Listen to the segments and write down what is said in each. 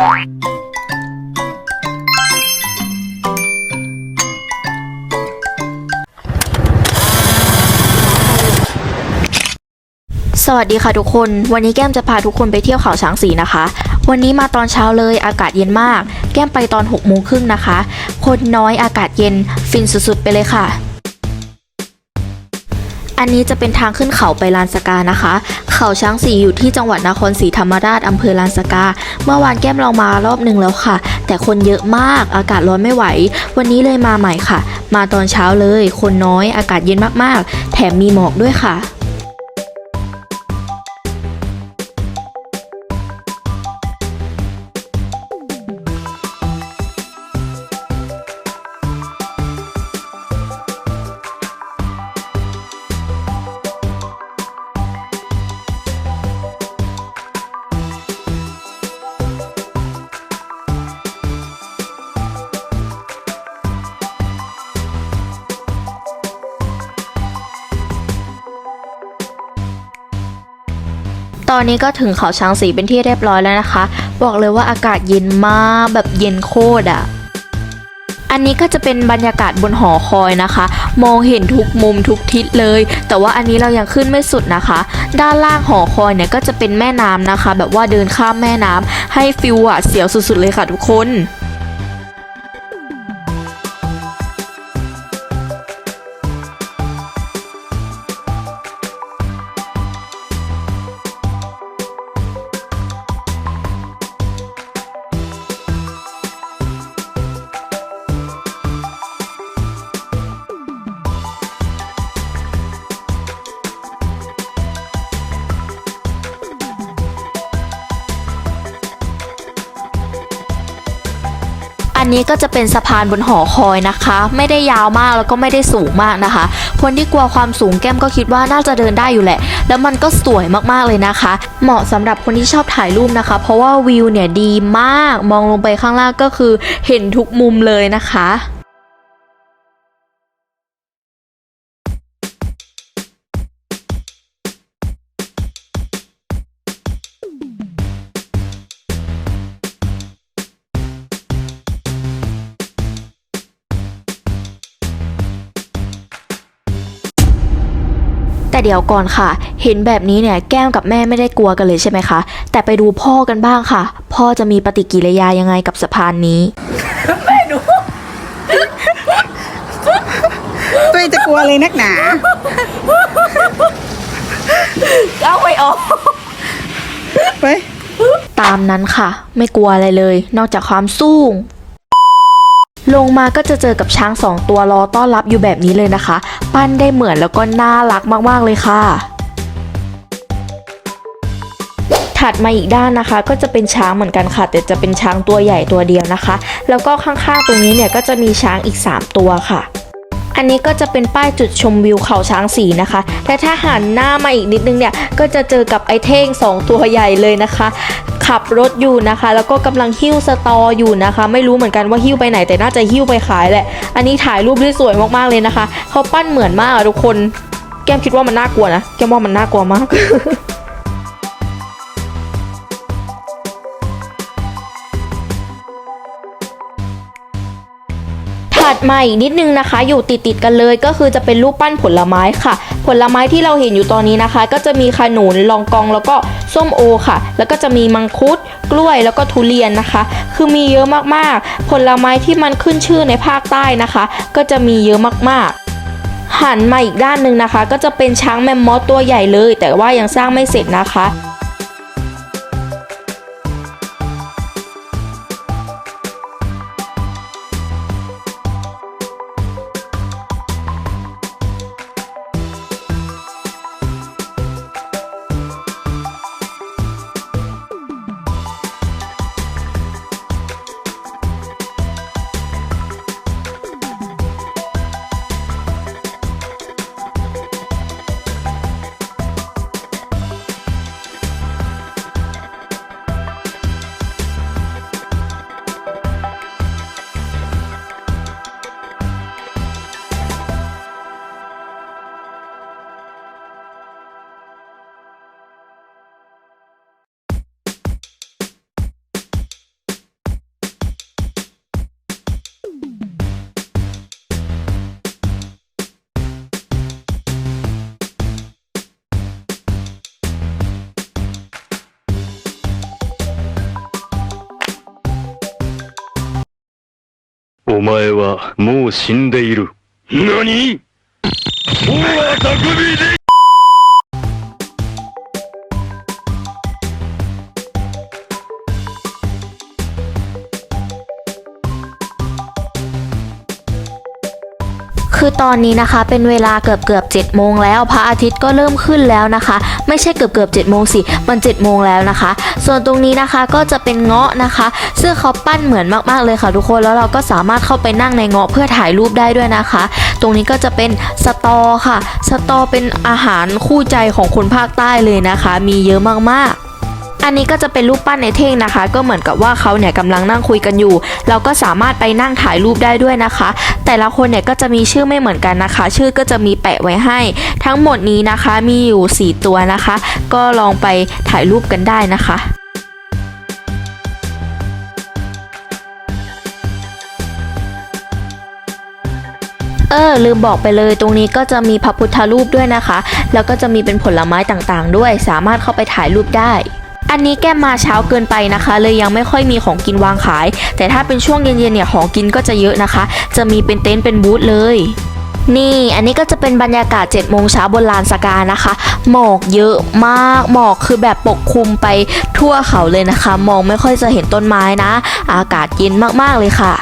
สวัสดีค่ะทุกคน วันนี้แก้มจะพาทุกคนไปเที่ยวเขาช้างสีนะคะ วันนี้มาตอนเช้าเลยอากาศเย็นมาก แก้มไปตอน6กโมงครึ่งนะคะ คนน้อยอากาศเย็นฟินสุดๆไปเลยค่ะ อันนี้จะเป็นทางขึ้นเขาไปลานสกานะคะ เขาช้างสีอยู่ที่จังหวัดนครศรีธรรมราชอำเภอลานสกา เมื่อวานแก้มเรามารอบหนึ่งแล้วค่ะ แต่คนเยอะมากอากาศร้อนไม่ไหว วันนี้เลยมาใหม่ค่ะ มาตอนเช้าเลย คนน้อยอากาศเย็นมากๆ แถมมีหมอกด้วยค่ะ ตอนนี้ก็ถึงเขาช้างสีเป็นที่เรียบร้อยแล้วนะคะ บอกเลยว่าอากาศเย็นมากแบบเย็นโคตรอะ่ะอันนี้ก็จะเป็นบรรยากาศบนหอคอยนะคะ มองเห็นทุกมุมทุกทิศเลย แต่ว่าอันนี้เรายังขึ้นไม่สุดนะคะ ด้านล่างหอคอยเนี่ยก็จะเป็นแม่น้ำนะคะ แบบว่าเดินข้ามแม่น้ำให้ฟิลหวาดเสียวสุดๆเลยค่ะทุกคน นี้ก็จะเป็นสะพานบนหอคอยนะคะ ไม่ได้ยาวมากแล้วก็ไม่ได้สูงมากนะคะ คนที่กลัวความสูงแก้มก็คิดว่าน่าจะเดินได้อยู่แหละ แล้วมันก็สวยมากๆเลยนะคะ เหมาะสำหรับคนที่ชอบถ่ายรูปนะคะ เพราะว่าวิวเนี่ยดีมากมองลงไปข้างล่างก็คือเห็นทุกมุมเลยนะคะ เดี๋ยวก่อนค่ะ เห็นแบบนี้เนี่ยแก้มกับแม่ไม่ได้กลัวกันเลยใช่ไหมคะ แต่ไปดูพ่อกันบ้างค่ะ พ่อจะมีปฏิกิริยายังไงกับสะพานนี้ตัวเองจะกลัวเลยนักหนา เอาไปออกไป ตามนั้นค่ะ ไม่กลัวอะไรเลย นอกจากความสูงลงมาก็จะเจอกับช้างสองตัวรอต้อนรับอยู่แบบนี้เลยนะคะ ปั้นได้เหมือนแล้วก็น่ารักมากๆเลยค่ะ ถัดมาอีกด้านนะคะ ก็จะเป็นช้างเหมือนกันค่ะ แต่จะเป็นช้างตัวใหญ่ตัวเดียวนะคะ แล้วก็ข้างๆตรงนี้เนี่ยก็จะมีช้างอีก 3 ตัวค่ะอันนี้ก็จะเป็นป้ายจุดชมวิวเขาช้างสีนะคะ แต่ถ้าหันหน้ามาอีกนิดนึงเนี่ย ก็จะเจอกับไอเท่งสองตัวใหญ่เลยนะคะ ขับรถอยู่นะคะ แล้วก็กำลังหิ้วสตออยู่นะคะ ไม่รู้เหมือนกันว่าหิ้วไปไหนแต่น่าจะหิ้วไปขายแหละ อันนี้ถ่ายรูปได้สวยมากๆเลยนะคะเขาปั้นเหมือนมากอะทุกคน แก้มคิดว่ามันน่ากลัวนะแก้มว่ามันน่ากลัวมาก ดมาอีกนิดนึงนะคะ อยู่ติดติดกันเลยก็คือจะเป็นรูปปั้นผลไม้ค่ะ ผลไม้ที่เราเห็นอยู่ตอนนี้นะคะ ก็จะมีขนุนลองกองแล้วก็ส้มโอค่ะ แล้วก็จะมีมังคุดกล้วยแล้วก็ทุเรียนนะคะ คือมีเยอะมากๆ ผลไม้ที่มันขึ้นชื่อในภาคใต้นะคะ ก็จะมีเยอะมากๆหันมาอีกด้านหนึ่งนะคะ ก็จะเป็นช้างแมมมอสตัวใหญ่เลย แต่ว่ายังสร้างไม่เสร็จนะคะ お前はもう死んでいる。何？大は匠で คือตอนนี้นะคะเป็นเวลาเกือบเกือบ7จ็ดโมงแล้ว พระอาทิตย์ก็เริ่มขึ้นแล้วนะคะ ไม่ใช่เกือบเกือบเจ็ดโมงสิมัน7จ็ดโมงแล้วนะคะ ส่วนตรงนี้นะคะก็จะเป็นเงาะนะคะ ซึ่งเขาปั้นเหมือนมากๆเลยค่ะทุกคนแล้วเราก็สามารถเข้าไปนั่งในเงาะเพื่อถ่ายรูปได้ด้วยนะคะ ตรงนี้ก็จะเป็นสตอค่ะ สตอเป็นอาหารคู่ใจของคนภาคใต้เลยนะคะ มีเยอะมากๆ อันนี้ก็จะเป็นรูปปั้นในเท่งนะคะ ก็เหมือนกับว่าเขาเนี่ยกำลังนั่งคุยกันอยู่ เราก็สามารถไปนั่งถ่ายรูปได้ด้วยนะคะ แต่ละคนเนี่ยก็จะมีชื่อไม่เหมือนกันนะคะ ชื่อก็จะมีแปะไว้ให้ ทั้งหมดนี้นะคะมีอยู่ 4 ตัวนะคะ ก็ลองไปถ่ายรูปกันได้นะคะเออลืมบอกไปเลยตรงนี้ก็จะมีพระพุทธรูปด้วยนะคะ แล้วก็จะมีเป็นผลไม้ต่างๆ ด้วย สามารถเข้าไปถ่ายรูปได้ อันนี้แก้มมาเช้าเกินไปนะคะ เลยยังไม่ค่อยมีของกินวางขาย แต่ถ้าเป็นช่วงเย็นๆเนี่ยของกินก็จะเยอะนะคะ จะมีเป็นเต็นท์เป็นบูธเลยนี่อันนี้ก็จะเป็นบรรยากาศ7จ็ดโมงเช้าบนลานสกานะคะ หมอกเยอะมากหมอกคือแบบปกคลุมไปทั่วเขาเลยนะคะ มองไม่ค่อยจะเห็นต้นไม้นะ อากาศเย็นมากๆเลยค่ะ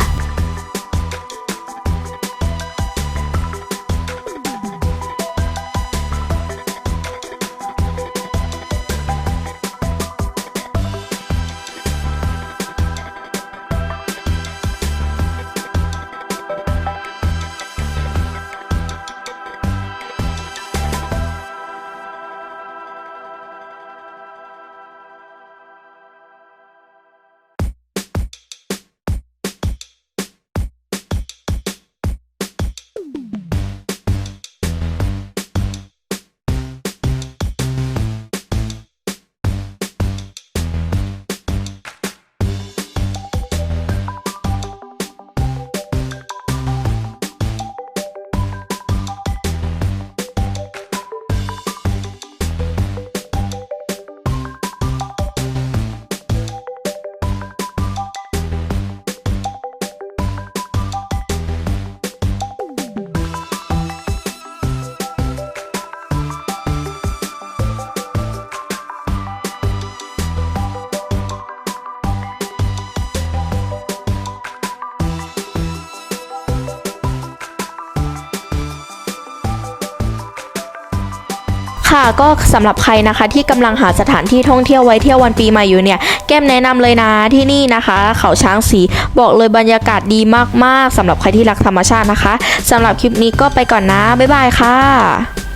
ค่ะก็สำหรับใครนะคะที่กำลังหาสถานที่ท่องเที่ยวไว้เที่ยววันปีใหม่อยู่เนี่ยแก้มแนะนำเลยนะที่นี่นะคะ เขาช้างสีบอกเลยบรรยากาศดีมากๆสำหรับใครที่รักธรรมชาตินะคะสำหรับคลิปนี้ก็ไปก่อนนะบ๊ายบายค่ะ